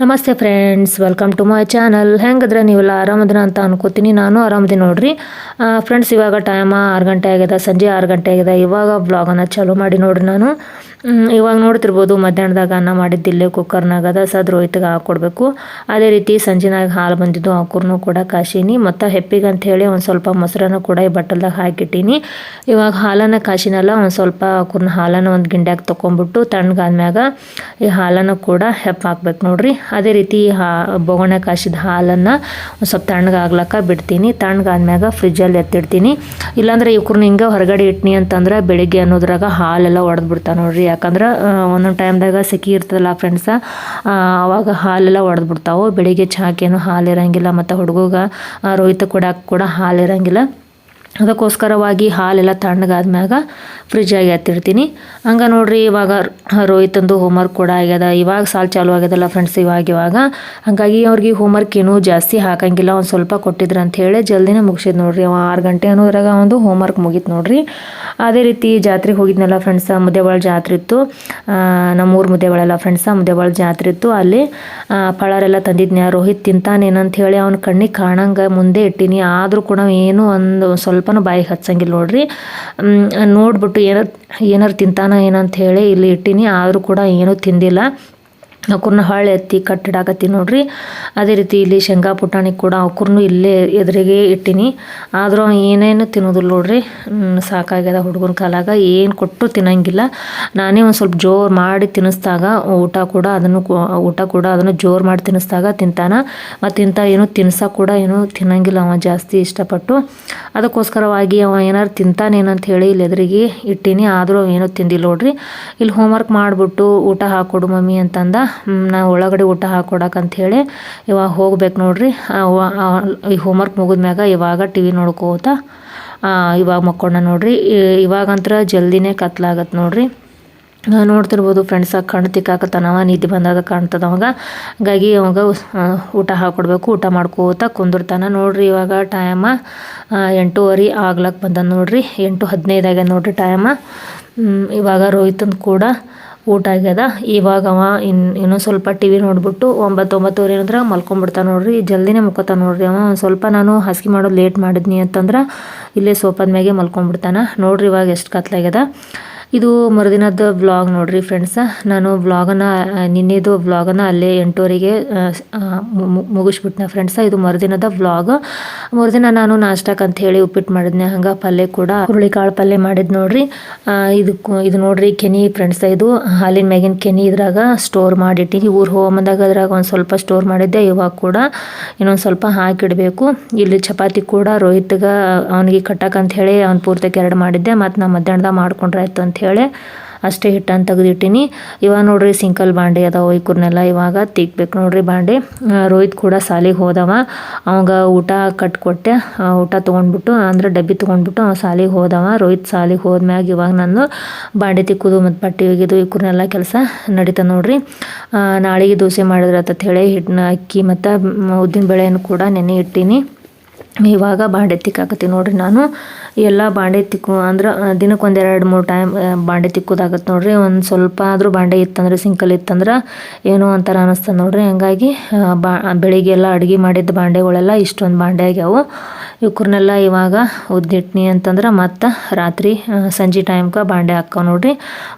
ನಮಸ್ತೆ friends welcome to my channel ಹೆಂಗಿದ್ರೆ ನೀವೆಲ್ಲ ಆರಾಮದಿನ ಅಂತ ಅನ್ಕೋತೀನಿ. ನಾನು ಆರಾಮದಿನ ನೋಡ್ರಿ. ಫ್ರೆಂಡ್ಸ್ ಇವಾಗ ಟೈಮ ಆರು ಗಂಟೆ ಆಗಿದೆ. ಸಂಜೆ ಆರು ಗಂಟೆ ಆಗಿದೆ. ಇವಾಗ ಬ್ಲಾಗನ್ನು ಚಾಲೂ ಮಾಡಿ ನೋಡ್ರಿ ನಾನು. ಇವಾಗ ನೋಡ್ತಿರ್ಬೋದು ಮಧ್ಯಾಹ್ನದಾಗ ಅನ್ನ ಮಾಡಿದ್ದಿಲ್ಲೇ ಕುಕ್ಕರ್ನಾಗ ಅದ. ಸದ್ ರೋಹಿತ್ಗೆ ಹಾಕ್ಕೊಡ್ಬೇಕು ಅದೇ ರೀತಿ ಸಂಜೆನಾಗ ಹಾಲು ಬಂದಿದ್ದು ಹಾಕೂರ್ನು ಕೂಡ ಕಾಶೀನಿ. ಮತ್ತು ಹೆಪ್ಪಿಗೆ ಅಂತ ಹೇಳಿ ಒಂದು ಸ್ವಲ್ಪ ಮೊಸರನ್ನು ಕೂಡ ಈ ಬಟ್ಟಲ್ದಾಗ ಹಾಕಿಟ್ಟೀನಿ. ಇವಾಗ ಹಾಲನ್ನು ಕಾಶಿನಲ್ಲ ಒಂದು ಸ್ವಲ್ಪ ಹಾಕೂರ್ನ ಹಾಲನ್ನು ಒಂದು ಗಿಂಡ್ಯಾಗ ತೊಗೊಂಬಿಟ್ಟು ತಣ್ಣಗಾದ್ಮ್ಯಾಗ ಈ ಹಾಲನ್ನು ಕೂಡ ಹೆಪ್ಪ ಹಾಕ್ಬೇಕು ನೋಡ್ರಿ. ಅದೇ ರೀತಿ, ಹಾ ಬೊಗಣೆ ಕಾಯಿಸಿದ ಹಾಲನ್ನು ಸ್ವಲ್ಪ ತಣ್ಣಗಾಗ್ಲಕ್ಕ ಬಿಡ್ತೀನಿ. ತಣ್ಣಗಾದ್ಮ್ಯಾಗ ಫ್ರಿಜ್ಜಲ್ಲಿ ಎತ್ತಿಡ್ತೀನಿ. ಇಲ್ಲಾಂದ್ರೆ ಇವ್ರನ್ನ ಹಿಂಗೆ ಹೊರಗಡೆ ಇಟ್ನಿ ಅಂತಂದ್ರೆ ಬೆಳಿಗ್ಗೆ ಅನ್ನೋದ್ರಾಗ ಹಾಲೆಲ್ಲ ಒಡೆದು ಬಿಡ್ತಾನೆ ನೋಡ್ರಿ. ಯಾಕಂದ್ರೆ ಒಂದೊಂದು ಟೈಮ್ದಾಗ ಸೆಖಿ ಇರ್ತದಲ್ಲ ಫ್ರೆಂಡ್ಸ ಅವಾಗ ಹಾಲೆಲ್ಲ ಒಡೆದು ಬಿಡ್ತಾವೆ ಬೆಳಿಗ್ಗೆ ಚಾಕೇನು ಹಾಲು ಇರಂಗಿಲ್ಲ ಮತ್ತು ಹುಡುಗಗ ರೋಹಿತ ಕೊಡಕ್ಕೆ ಕೂಡ ಹಾಲು ಇರಂಗಿಲ್ಲ ಅದಕ್ಕೋಸ್ಕರವಾಗಿ ಹಾಲೆಲ್ಲ ತಣ್ಣಗಾದ್ಮ್ಯಾಗ ಫ್ರಿಜ್ಜಾಗಿ ಎತ್ತಿಡ್ತೀನಿ. ಹಂಗೆ ನೋಡ್ರಿ, ಇವಾಗ ರೋಹಿತಂದು ಹೋಮ್ವರ್ಕ್ ಕೂಡ ಆಗ್ಯದ. ಇವಾಗ ಸಾಲು ಚಾಲು ಆಗ್ಯದಲ್ಲ ಫ್ರೆಂಡ್ಸ್ ಇವಾಗ ಇವಾಗ. ಹಾಗಾಗಿ ಅವ್ರಿಗೆ ಹೋಮ್ವರ್ಕ್ ಏನೂ ಜಾಸ್ತಿ ಹಾಕಂಗಿಲ್ಲ. ಒಂದು ಸ್ವಲ್ಪ ಕೊಟ್ಟಿದ್ರು ಅಂತ ಹೇಳಿ ಜಲ್ದಿನೇ ಮುಗಿಸಿದ್ ನೋಡ್ರಿ. ಅವ ಆರು ಗಂಟೆ ಅನ್ನೋದ್ರಾಗ ಒಂದು ಹೋಮ್ವರ್ಕ್ ಮುಗೀತು ನೋಡ್ರಿ. ಅದೇ ರೀತಿ ಜಾತ್ರೆಗೆ ಹೋಗಿದ್ನಲ್ಲ ಫ್ರೆಂಡ್ಸ ಮುದ್ದೆಬಾಳ ಜಾತ್ರೆ ಇತ್ತು. ನಮ್ಮೂರು ಮುದ್ದೆಬಾಳೆಲ್ಲ ಫ್ರೆಂಡ್ಸ ಮುದ್ದೆಬಾಳ ಜಾತ್ರೆ ಇತ್ತು. ಅಲ್ಲಿ ಪಳಾರೆಲ್ಲ ತಂದಿದ್ನ ರೋಹಿತ್ ತಿಂತಾನೇನಂತ ಹೇಳಿ ಅವ್ನ ಕಣ್ಣಿಗೆ ಕಾಣಂಗೆ ಮುಂದೆ ಇಟ್ಟೀನಿ. ಆದರೂ ಕೂಡ ಏನು ಒಂದು ಸ್ವಲ್ಪನೂ ಬಾಯಿಗೆ ಹಚ್ಚಂಗಿಲ್ಲ ನೋಡ್ರಿ. ನೋಡ್ಬಿಟ್ಟು ಏನಾರು ಏನಾರು ತಿಂತಾನ ಏನಂತ ಹೇಳಿ ಇಲ್ಲಿ ಇಟ್ಟೀನಿ. ಆದರೂ ಕೂಡ ಏನೂ ತಿಂದಿಲ್ಲ. ಅವಕೂರ್ನ ಹಳೆ ಎತ್ತಿ ಕಟ್ಟಿಡಾಕತ್ತೀನಿ ನೋಡ್ರಿ. ಅದೇ ರೀತಿ ಇಲ್ಲಿ ಶೇಂಗಾ ಪುಟಾಣಿ ಕೂಡ ಅವಕೂರ್ನು ಇಲ್ಲೇ ಎದುರಿಗೆ ಇಟ್ಟಿನಿ. ಆದರೂ ಏನೇನು ತಿನ್ನೋದಿಲ್ಲ ನೋಡ್ರಿ. ಸಾಕಾಗ್ಯದ ಹುಡುಗನ ಕಾಲಾಗ ಏನು ಕೊಟ್ಟು ತಿನ್ನಂಗಿಲ್ಲ. ನಾನೇ ಒಂದು ಸ್ವಲ್ಪ ಜೋರು ಮಾಡಿ ತಿನ್ನಿಸ್ದಾಗ ಊಟ ಕೂಡ ಅದನ್ನು ಊಟ ಕೂಡ ಅದನ್ನು ಜೋರು ಮಾಡಿ ತಿನ್ನಿಸ್ದಾಗ ತಿಂತಾನ. ಮತ್ತು ಇಂಥ ಏನು ತಿನ್ಸಕ್ಕೆ ಕೂಡ ಏನು ತಿನ್ನಂಗಿಲ್ಲ ಅವ ಜಾಸ್ತಿ ಇಷ್ಟಪಟ್ಟು. ಅದಕ್ಕೋಸ್ಕರವಾಗಿ ಅವ ಏನಾರು ತಿಂತಾನೇನಂತ ಹೇಳಿ ಇಲ್ಲಿ ಎದುರಿಗೆ ಇಟ್ಟೀನಿ. ಆದರೂ ಏನೂ ತಿಂದಿಲ್ಲ ನೋಡ್ರಿ. ಇಲ್ಲಿ ಹೋಮ್ವರ್ಕ್ ಮಾಡಿಬಿಟ್ಟು ಊಟ ಹಾಕ್ಕೊಡು ಮಮ್ಮಿ ಅಂತಂದ. ಹ್ಮ್, ನಾ ಒಳಗಡೆ ಊಟ ಹಾಕೊಡಕ್ಕೆ ಹೇಳಿ ಇವಾಗ ಹೋಗ್ಬೇಕು ನೋಡ್ರಿ. ಆ, ಹೋಮ್ ವರ್ಕ್ ಈ ಹೋಮ್ವರ್ಕ್ ಮುಗಿದ್ಮ್ಯಾಗ ಇವಾಗ ಟಿ ವಿ ನೋಡ್ಕೋತ ಆ, ಇವಾಗ ಮಕ್ಕೊಂಡ ನೋಡ್ರಿ. ಇವಾಗಂತ್ರ ಜಲ್ದಿನೇ ಕತ್ಲಾಗತ್ತೆ ನೋಡ್ರಿ. ನೋಡ್ತಿರ್ಬೋದು ಫ್ರೆಂಡ್ಸ್ ಫ್ರೆಂಡ್ಸ ಕಣ್ಣು ತಿಕ್ಕಾಕತ್ತಾನವ ನಿದ್ದೆ ಬಂದಾಗ ಕಾಣ್ತದ ಅವಾಗ ಹಾಗಾಗಿ ಅವಾಗ ಆ, ಊಟ ಹಾಕ್ಕೊಡ್ಬೇಕು ಊಟ ಮಾಡ್ಕೋತ ಕುಂದಿರ್ತಾನೆ ನೋಡ್ರಿ. ಇವಾಗ ಟೈಮ ಎಂಟೂವರೆ ಆಗ್ಲಕ್ಕೆ ಬಂದ ನೋಡ್ರಿ. ಎಂಟು ಹದಿನೈದಾಗ ನೋಡ್ರಿ ಟೈಮ ಇವಾಗ ರೋಹಿತನ ಕೂಡ ಊಟ ಆಗ್ಯದ. ಇವಾಗ ಅವ ಇನ್ ಇನ್ನೂ ಸ್ವಲ್ಪ ಟಿ ವಿ ನೋಡ್ಬಿಟ್ಟು ಒಂಬತ್ತು ಒಂಬತ್ತುವರೆ ಏನಂದ್ರೆ ಮಲ್ಕೊಂಬಿಡ್ತಾನೆ ನೋಡ್ರಿ. ಜಲ್ದಿನೇ ಮುಕ್ಕೋತಾನೆ ನೋಡ್ರಿ ಅವ. ಒಂದು ಸ್ವಲ್ಪ ನಾನು ಹಾಸಿಗೆ ಮಾಡೋದು ಲೇಟ್ ಮಾಡಿದ್ನಿ ಅಂತಂದ್ರೆ ಇಲ್ಲೇ ಸೋಪಾದ ಮ್ಯಾಗೆ ಮಲ್ಕೊಂಬಿಡ್ತಾನೆ. ನೋಡ್ರಿ ಇವಾಗ ಎಷ್ಟು ಕತ್ಲಾಗ್ಯದ. ಇದು ಮರುದಿನದ ಬ್ಲಾಗ್ ನೋಡ್ರಿ ಫ್ರೆಂಡ್ಸ್ ನಾನು ವ್ಲಾಗನ್ನು ನಿನ್ನೆದು ವ್ಲಾಗನ್ನು ಅಲ್ಲೇ ಎಂಟುವರೆಗೆ ಮುಗಿಸ್ಬಿಟ್ನೆ ಫ್ರೆಂಡ್ಸ್ ಇದು ಮರುದಿನದ ಬ್ಲಾಗ್ ಮರುದಿನ ನಾನು ನಾಷ್ಟಕ್ಕೆ ಅಂತ ಹೇಳಿ ಉಪ್ಪಿಟ್ಟು ಮಾಡಿದ್ನೆ. ಹಂಗ ಪಲ್ಯ ಕೂಡ ಹುರುಳಿಕಾಳು ಪಲ್ಯ ಮಾಡಿದ್ ನೋಡ್ರಿ. ಇದು ಇದು ನೋಡ್ರಿ ಕೆನಿ ಫ್ರೆಂಡ್ಸ್ ಇದು. ಹಾಲಿನ ಮ್ಯಾಗಿನ ಕೆನಿ ಇದ್ರಾಗ ಸ್ಟೋರ್ ಮಾಡಿಟ್ಟಿನಿ ಊರು ಹೋಗಂದಾಗ ಅದ್ರಾಗ ಒಂದ್ ಸ್ವಲ್ಪ ಸ್ಟೋರ್ ಮಾಡಿದ್ದೆ. ಇವಾಗ ಕೂಡ ಇನ್ನೊಂದು ಸ್ವಲ್ಪ ಹಾಕಿಡಬೇಕು. ಇಲ್ಲಿ ಚಪಾತಿ ಕೂಡ ರೋಹಿತ್ಗೆ, ಅವನಿಗೆ ಕಟ್ಟಕ್ಕಂತ ಹೇಳಿ ಅವ್ನು ಪೂರ್ತಿ ಎರಡು ಮಾಡಿದ್ದೆ. ಮತ್ತು ನಾ ಮಧ್ಯಾಹ್ನದಾಗ ಮಾಡ್ಕೊಂಡ್ರಾಯ್ತು ಅಂತ ಹೇಳಿ. ಅಷ್ಟೇ ಹಿಟ್ಟನ್ನು ತೆಗೆದಿಟ್ಟಿನಿ. ಇವಾಗ ನೋಡ್ರಿ ಸಿಂಕಲ್ ಬಾಂಡೆ ಅದಾವ ಇವ್ರನ್ನೆಲ್ಲ ಇವಾಗ ತಿಕ್ಬೇಕು ನೋಡ್ರಿ ಬಾಂಡೆ. ರೋಹಿತ್ ಕೂಡ ಸಾಲಿಗೆ ಹೋದವ. ಅವಾಗ ಊಟ ಕಟ್ಕೊಟ್ಟೆ. ಊಟ ತೊಗೊಂಡ್ಬಿಟ್ಟು, ಅಂದ್ರೆ ಡಬ್ಬಿ ತೊಗೊಂಡ್ಬಿಟ್ಟು ಅವ ಸಾಲಿಗೆ ಹೋದವ. ರೋಹಿತ್ ಸಾಲಿಗೆ ಹೋದ್ಮ್ಯಾಗ ಇವಾಗ ನಾನು ಬಾಂಡೆ ತಿಕ್ಕೋದು ಮತ್ತು ಬಟ್ಟೆ ಒಗೆದು ಇವ್ರನ್ನೆಲ್ಲ ಕೆಲಸ ನಡೀತಾ ನೋಡ್ರಿ. ನಾಳೆಗೆ ದೋಸೆ ಮಾಡಿದ್ರೆ ಹೇಳಿ ಹಿಟ್ಟನ್ನ ಅಕ್ಕಿ ಮತ್ತು ಉದ್ದಿನ ಬೇಳೆಯನ್ನು ಕೂಡ ನೆನೆ ಇಟ್ಟೀನಿ. ಇವಾಗ ಬಾಂಡೆ ತಿಕ್ಕಾಕತ್ತೀನಿ ನೋಡ್ರಿ ನಾನು. ಎಲ್ಲ ಬಾಂಡೆ ತಿಕ್ಕು ಅಂದ್ರೆ ದಿನಕ್ಕೆ ಒಂದೆರಡು ಮೂರು ಟೈಮ್ ಬಾಂಡೆ ತಿಕ್ಕೋದಾಗತ್ತೆ ನೋಡ್ರಿ. ಒಂದು ಸ್ವಲ್ಪ ಆದರೂ ಬಾಂಡೆ ಇತ್ತಂದ್ರೆ, ಸಿಂಕಲ್ ಇತ್ತಂದ್ರೆ ಏನೋ ಒಂಥರ ಅನಿಸ್ತದೆ ನೋಡ್ರಿ. ಹಂಗಾಗಿ ಬಾ ಬೆಳಿಗ್ಗೆ ಎಲ್ಲ ಅಡುಗೆ ಮಾಡಿದ್ದ ಬಾಂಡೆಗಳೆಲ್ಲ ಇಷ್ಟೊಂದು ಬಾಂಡೆ ಆಗ್ಯಾವು. ಇವ್ರನ್ನೆಲ್ಲ ಇವಾಗ ಉದ್ದಿಟ್ನಿ ಅಂತಂದ್ರೆ ಮತ್ತು ರಾತ್ರಿ ಸಂಜೆ ಟೈಮ್ಗೆ ಬಾಂಡೆ ಹಾಕೋ ನೋಡ್ರಿ.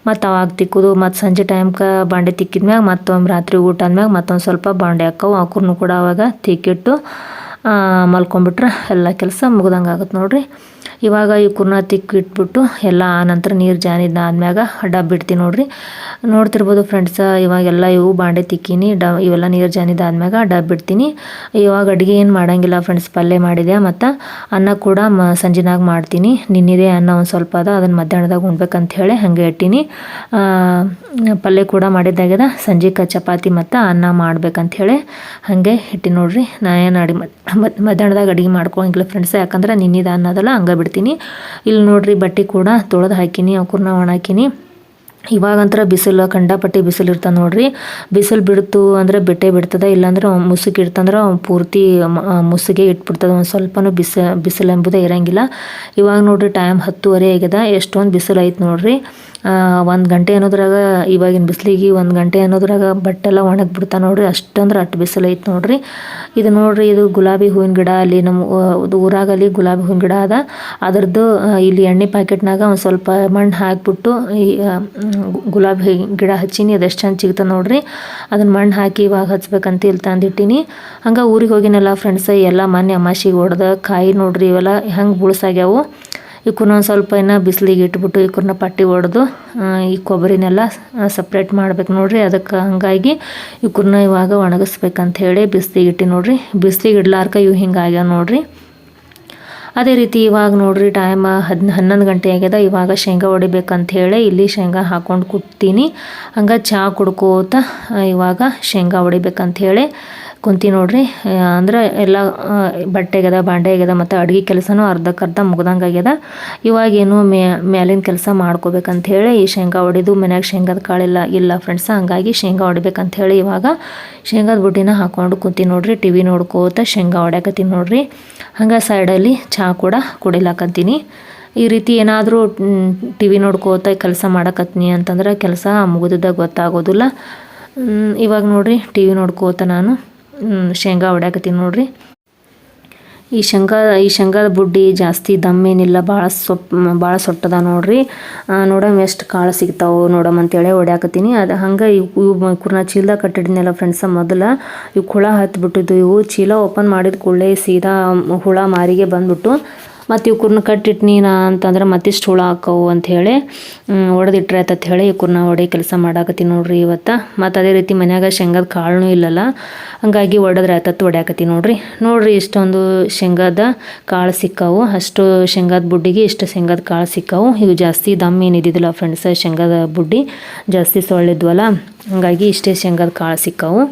ಮತ್ತು ಅವಾಗ ತಿಕ್ಕೋದು, ಮತ್ತು ಸಂಜೆ ಟೈಮ್ಗೆ ಬಾಂಡೆ ತಿಕ್ಕಿದ್ಮ್ಯಾಗ ಮತ್ತೊಮ್ಮೆ ರಾತ್ರಿ ಊಟ ಅಂದ್ಮ್ಯಾಗ ಮತ್ತೊಂದು ಸ್ವಲ್ಪ ಬಾಂಡೆ ಹಾಕೋ ಅವ್ರನ್ನೂ ಕೂಡ ಅವಾಗ ತಿಕ್ಕಿಟ್ಟು ಮಲ್ಕೊಂಬಿಟ್ರೆ ಎಲ್ಲ ಕೆಲಸ ಮುಗ್ದಂಗೆ ಆಗುತ್ತೆ ನೋಡಿರಿ. ಇವಾಗ ಈ ಕುರ್ನ ತಿಕ್ಕಿಟ್ಬಿಟ್ಟು ಎಲ್ಲ ಆನಂತರ ನೀರು ಜಾನಿದ ಆದ್ಮ್ಯಾಗ ಡಬ್ ಇಡ್ತೀನಿ ನೋಡ್ರಿ. ನೋಡ್ತಿರ್ಬೋದು ಫ್ರೆಂಡ್ಸ, ಇವಾಗೆಲ್ಲ ಇವು ಬಾಂಡೆ ತಿಕ್ಕೀನಿ ಡ ಇವೆಲ್ಲ ನೀರು ಜಾನಿದ ಆದ್ಮ್ಯಾಗ ಡಬ್ ಇಡ್ತೀನಿ. ಇವಾಗ ಅಡುಗೆ ಏನು ಮಾಡಂಗಿಲ್ಲ ಫ್ರೆಂಡ್ಸ್, ಪಲ್ಯ ಮಾಡಿದೆ ಮತ್ತು ಅನ್ನ ಕೂಡ ಮ, ಸಂಜೆನಾಗ ಮಾಡ್ತೀನಿ. ನಿನ್ನಿದೆ ಅನ್ನ ಒಂದು ಸ್ವಲ್ಪ ಅದ ಅದನ್ನು ಮಧ್ಯಾಹ್ನದಾಗ ಉಣ್ಬೇಕಂತ ಹೇಳಿ ಹಾಗೆ ಇಟ್ಟೀನಿ. ಪಲ್ಯ ಕೂಡ ಮಾಡಿದ್ದಾಗ್ಯದ. ಸಂಜೆಗೆ ಚಪಾತಿ ಮತ್ತು ಅನ್ನ ಮಾಡ್ಬೇಕಂತ ಹೇಳಿ ಹಾಗೆ ಹಿಟ್ಟಿ ನೋಡ್ರಿ. ನಾ ಏನು ಅಡಿ ಮಧ್ಯಾಹ್ನದಾಗ ಅಡುಗೆ ಮಾಡ್ಕೊಳಂಗಿಲ್ಲ ಫ್ರೆಂಡ್ಸ್ ಯಾಕಂದ್ರೆ ನಿನ್ನಿದ ಅನ್ನೋದಲ್ಲ ಹಂಗೆ ಬಿಡ್ತೀನಿ. ಇಲ್ಲಿ ನೋಡ್ರಿ ಬಟ್ಟೆ ಕೂಡ ತೊಳೆದು ಹಾಕಿನಿ, ಅವ್ಕೂರ್ನ ಒಣಾಕಿನಿ ಇವಾಗಂತರ ಬಿಸಿಲು ಖಂಡಪಟ್ಟಿ ಬಿಸಿಲು ಇರ್ತದೆ ನೋಡ್ರಿ. ಬಿಸಿಲು ಬಿಡ್ತು ಅಂದರೆ ಬಿಟ್ಟೇ ಬಿಡ್ತದೆ, ಇಲ್ಲಾಂದ್ರೆ ಮುಸುಕಿ ಇಡ್ತಂದ್ರೆ ಪೂರ್ತಿ ಮುಸುಗೆ ಇಟ್ಬಿಡ್ತದೆ. ಒಂದು ಸ್ವಲ್ಪನೂ ಬಿಸ ಬಿಸಿಲು ಎಂಬುದೇ ಇರೋಂಗಿಲ್ಲ. ಇವಾಗ ನೋಡ್ರಿ ಟೈಮ್ ಹತ್ತುವರೆ ಆಗ್ಯದ. ಎಷ್ಟೊಂದು ಬಿಸಿಲು ಐತೆ ನೋಡ್ರಿ. ಒಂದು ಗಂಟೆ ಅನ್ನೋದ್ರಾಗ ಇವಾಗಿನ ಬಿಸಿಲಿಗೆ ಒಂದು ಗಂಟೆ ಅನ್ನೋದ್ರಾಗ ಬಟ್ಟೆಲ್ಲ ಒಣಗಿ ಬಿಡ್ತಾ ನೋಡ್ರಿ. ಅಷ್ಟಂದ್ರೆ ಅಷ್ಟು ಬಿಸಿಲು ಐತೆ ನೋಡ್ರಿ. ಇದು ನೋಡ್ರಿ, ಇದು ಗುಲಾಬಿ ಹೂವಿನ ಗಿಡ ಅಲ್ಲಿ ನಮ್ಮ ಊರಾಗ ಅಲ್ಲಿ ಗುಲಾಬಿ ಹೂವಿನ ಗಿಡ ಅದ. ಅದರದ್ದು ಇಲ್ಲಿ ಎಣ್ಣೆ ಪ್ಯಾಕೆಟ್ನಾಗ ಒಂದು ಸ್ವಲ್ಪ ಮಣ್ಣು ಹಾಕ್ಬಿಟ್ಟು ಈ ಗುಲಾಬಿ ಗಿಡ ಹಚ್ಚೀನಿ. ಅದು ಎಷ್ಟು ಚಂದ ಸಿಗ್ತದೆ ನೋಡ್ರಿ. ಅದನ್ನ ಮಣ್ಣು ಹಾಕಿ ಇವಾಗ ಹಚ್ಬೇಕಂತ ಇಲ್ಲಿ ತಂದಿಟ್ಟಿನಿ. ಹಂಗೆ ಊರಿಗೆ ಹೋಗಿನಲ್ಲ ಫ್ರೆಂಡ್ಸ್ ಎಲ್ಲ ಮನೆ ಅಮಾಸಿಗೆ ಹೊಡೆದ ಕಾಯಿ ನೋಡ್ರಿ ಇವೆಲ್ಲ ಹೆಂಗೆ ಬುಳ್ಸಾಗ್ಯಾವು ಇವಕ್ಕನ್ನ ಒಂದು ಸ್ವಲ್ಪ ಇನ್ನು ಬಿಸಿಲಿಗೆ ಇಟ್ಬಿಟ್ಟು ಇವಕ್ಕನ್ನ ಪಟ್ಟಿ ಹೊಡೆದು ಈ ಕೊಬ್ಬರಿನೆಲ್ಲ ಸಪ್ರೇಟ್ ಮಾಡ್ಬೇಕು ನೋಡ್ರಿ. ಅದಕ್ಕೆ ಹಂಗಾಗಿ ಇವಕ್ಕನ್ನ ಇವಾಗ ಒಣಗಿಸ್ಬೇಕಂತ ಹೇಳಿ ಬಿಸಿಲಿಗೆ ಇಟ್ಟು ನೋಡ್ರಿ. ಬಿಸಿಲಿಗೆ ಇಡ್ಲಾರ್ಕ ಇವು ಹಿಂಗಾಗ್ಯಾವ ನೋಡ್ರಿ. ಅದೇ ರೀತಿ ಇವಾಗ ನೋಡ್ರಿ ಟೈಮ್ ಹದ್, ಹನ್ನೊಂದು ಗಂಟೆ ಆಗ್ಯದ. ಇವಾಗ ಶೇಂಗಾ ಹೊಡಿಬೇಕಂತ ಹೇಳಿ ಇಲ್ಲಿ ಶೇಂಗಾ ಹಾಕೊಂಡು ಕುಟ್ತೀನಿ. ಹಂಗೆ ಚಹಾ ಕುಡ್ಕೋತ ಇವಾಗ ಶೇಂಗಾ ಹೊಡಿಬೇಕಂತ ಹೇಳಿ ಕುಂತಿ ನೋಡ್ರಿ. ಅಂದ್ರೆ ಎಲ್ಲ ಬಟ್ಟೆ ಆಗ್ಯದ ಬಾಂಡೆ ಆಗ್ಯದ ಮತ್ತು ಅಡುಗೆ ಕೆಲಸನೂ ಅರ್ಧಕ್ಕರ್ಧ ಮುಗ್ದಂಗೆ ಆಗ್ಯದ. ಇವಾಗೇನು ಮೇ, ಮ್ಯಾಲಿನ ಕೆಲಸ ಮಾಡ್ಕೋಬೇಕಂತ ಹೇಳಿ ಈ ಶೇಂಗಾ ಹೊಡೆದು ಮನ್ಯಾಗ ಶೇಂಗಾದ ಕಾಳಿಲ್ಲ ಇಲ್ಲ ಫ್ರೆಂಡ್ಸ್ ಹಂಗಾಗಿ ಶೇಂಗಾ ಹೊಡಿಬೇಕಂತ ಹೇಳಿ ಇವಾಗ ಶೇಂಗಾದ ಬುಟ್ಟಿನ ಹಾಕೊಂಡು ಕುಂತಿ ನೋಡ್ರಿ, ಟಿ ವಿ ನೋಡ್ಕೋತ ಶೇಂಗಾ ಹೊಡ್ಯಾಕತ್ತೀನಿ ನೋಡ್ರಿ. ಹಂಗೆ ಸೈಡಲ್ಲಿ ಚಹಾ ಕೂಡ ಕುಡಿಲಾಕತ್ತೀನಿ. ಈ ರೀತಿ ಏನಾದರೂ ಟಿ ವಿ ನೋಡ್ಕೋತ ಕೆಲಸ ಮಾಡಕತ್ತೀನಿ ಅಂತಂದ್ರೆ ಕೆಲಸ ಮುಗಿದಿದ್ದಾಗ ಗೊತ್ತಾಗೋದಿಲ್ಲ. ಇವಾಗ ನೋಡ್ರಿ, ಟಿ ವಿ ನೋಡ್ಕೋತ ನಾನು. ಶೇಂಗಾ ಹೊಡ್ಯಾಕತ್ತೀನಿ ನೋಡ್ರಿ. ಈ ಶೇಂಗಾ, ಈ ಶೇಂಗಾದ ಬುಡ್ಡಿ ಜಾಸ್ತಿ ದಮ್ಮೇನಿಲ್ಲ ಭಾಳ ಸೊಪ್ಪು ಭಾಳ ಸೊಟ್ಟದ ನೋಡ್ರಿ. ನೋಡಮ್ ಎಷ್ಟು ಕಾಳು ಸಿಗ್ತಾವೆ ನೋಡಮ್ ಅಂತೇಳಿ ಹೊಡ್ಯಾಕತ್ತೀನಿ ಅದು ಹಂಗೆ ಇವು ಇವು ಕುರ್ನ ಚೀಲ ಕಟ್ಟಿದ್ನಲ್ಲ ಫ್ರೆಂಡ್ಸ ಮೊದಲ ಇವು ಹುಳ ಹತ್ಬಿಟ್ಟಿದ್ದು ಇವು. ಚೀಲ ಓಪನ್ ಮಾಡಿದ ಕೂಡಲೇ ಸೀದಾ ಹುಳ ಮಾರಿಗೆ ಬಂದ್ಬಿಟ್ಟು ಮತ್ತು ಇವ್ಕುರ್ನ ಕಟ್ಟಿಟ್ಟು ನೀನು ಅಂತಂದ್ರೆ ಮತ್ತಿಷ್ಟು ಹುಳ ಹಾಕವು ಅಂಥೇಳಿ ಹೊಡೆದಿಟ್ರೆ ಅಂತ ಹೇಳಿ ಇವ್ಕುರ್ನ ಹೊಡೆ ಕೆಲಸ ಮಾಡಾಕತ್ತೀನಿ ನೋಡ್ರಿ ಇವತ್ತು. ಮತ್ತು ಅದೇ ರೀತಿ ಮನ್ಯಾಗ ಶೇಂಗದ ಕಾಳು ಇಲ್ಲಲ್ಲ, ಹಂಗಾಗಿ ಹೊಡೆದ್ರೆ ಆಯ್ತತ್ತು ಹೊಡ್ಯಾಕತ್ತೀನಿ ನೋಡ್ರಿ. ನೋಡ್ರಿ ಇಷ್ಟೊಂದು ಶೇಂಗದ ಕಾಳು ಸಿಕ್ಕಾವು, ಅಷ್ಟು ಶೇಂಗದ ಬುಡ್ಡಿಗೆ ಇಷ್ಟು ಶೇಂಗದ ಕಾಳು ಸಿಕ್ಕಾವು. ಇವು ಜಾಸ್ತಿ ದಮ್ ಏನಿದ್ದಿದ್ದಿಲ್ಲ ಫ್ರೆಂಡ್ಸ್ ಶೇಂಗದ ಬುಡ್ಡಿ ಜಾಸ್ತಿ ಸೊಳ್ಳಿದ್ವಲ್ಲ, ಹಂಗಾಗಿ ಇಷ್ಟೇ ಶೇಂಗದ ಕಾಳು ಸಿಕ್ಕಾವು.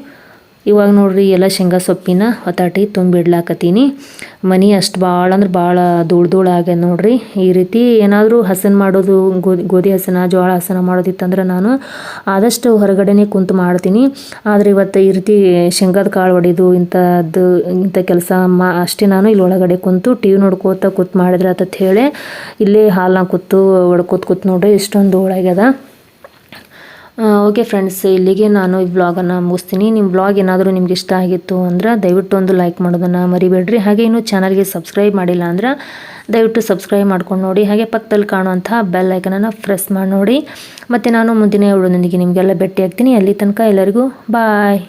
ಇವಾಗ ನೋಡ್ರಿ ಎಲ್ಲ ಶೇಂಗಾ ಸೊಪ್ಪಿನ ಹೊತಾಟಿ ತುಂಬಿಡ್ಲಾಕತ್ತೀನಿ. ಮನೆ ಅಷ್ಟು ಭಾಳ ಅಂದ್ರೆ ಭಾಳ ಧೂಳು ಧೂಳು ಆಗ್ಯದ ನೋಡ್ರಿ. ಈ ರೀತಿ ಏನಾದರೂ ಹಸನ ಮಾಡೋದು, ಗೋಧಿ ಗೋಧಿ ಹಸನ, ಜೋಳ ಹಸನ ಮಾಡೋದಿತ್ತಂದ್ರೆ ನಾನು ಆದಷ್ಟು ಹೊರಗಡೆನೇ ಕುಂತು ಮಾಡ್ತೀನಿ. ಆದರೆ ಇವತ್ತು ಈ ರೀತಿ ಶೇಂಗಾದ ಕಾಳು ಹೊಡೆದು ಇಂಥದ್ದು, ಇಂಥ ಕೆಲಸ ಮಾ, ಅಷ್ಟೇ ನಾನು ಇಲ್ಲಿ ಒಳಗಡೆ ಕುಂತು ಟಿ ವಿ ನೋಡ್ಕೋತ ಕೂತ್ ಮಾಡಿದ್ರೆ ಅಂತ ಹೇಳಿ ಇಲ್ಲೇ ಹಾಲನ್ನ ಕೂತು ಹೊಡ್ಕೋತ ಕೂತ್ ನೋಡ್ರಿ ಇಷ್ಟೊಂದು ಧೂಳಾಗ್ಯದ ಓಕೆ ಫ್ರೆಂಡ್ಸ್ ಇಲ್ಲಿಗೆ ನಾನು ಈ ಬ್ಲಾಗನ್ನು ಮುಗಿಸ್ತೀನಿ. ನಿಮ್ಮ ಬ್ಲಾಗ್ ಏನಾದರೂ ನಿಮ್ಗೆ ಇಷ್ಟ ಆಗಿತ್ತು ಅಂದ್ರೆ ದಯವಿಟ್ಟು ಒಂದು ಲೈಕ್ ಮಾಡೋದನ್ನು ಮರಿಬೇಡ್ರಿ. ಹಾಗೆ ಇನ್ನೂ ಚಾನಲ್ಗೆ ಸಬ್ಸ್ಕ್ರೈಬ್ ಮಾಡಿಲ್ಲ ಅಂದ್ರೆ ದಯವಿಟ್ಟು ಸಬ್ಸ್ಕ್ರೈಬ್ ಮಾಡ್ಕೊಂಡು ನೋಡಿ. ಹಾಗೆ ಪಕ್ಕದಲ್ಲಿ ಕಾಣುವಂಥ ಬೆಲ್ ಐಕನನ್ನು ಪ್ರೆಸ್ ಮಾಡಿ ನೋಡಿ. ಮತ್ತು ನಾನು ಮುಂದಿನ ವಿಡಿಯೋದೊಂದಿಗೆ ನಿಮಗೆಲ್ಲ ಭೇಟಿ ಆಗ್ತೀನಿ ಅಲ್ಲಿ ತನಕ ಎಲ್ಲರಿಗೂ ಬಾಯ್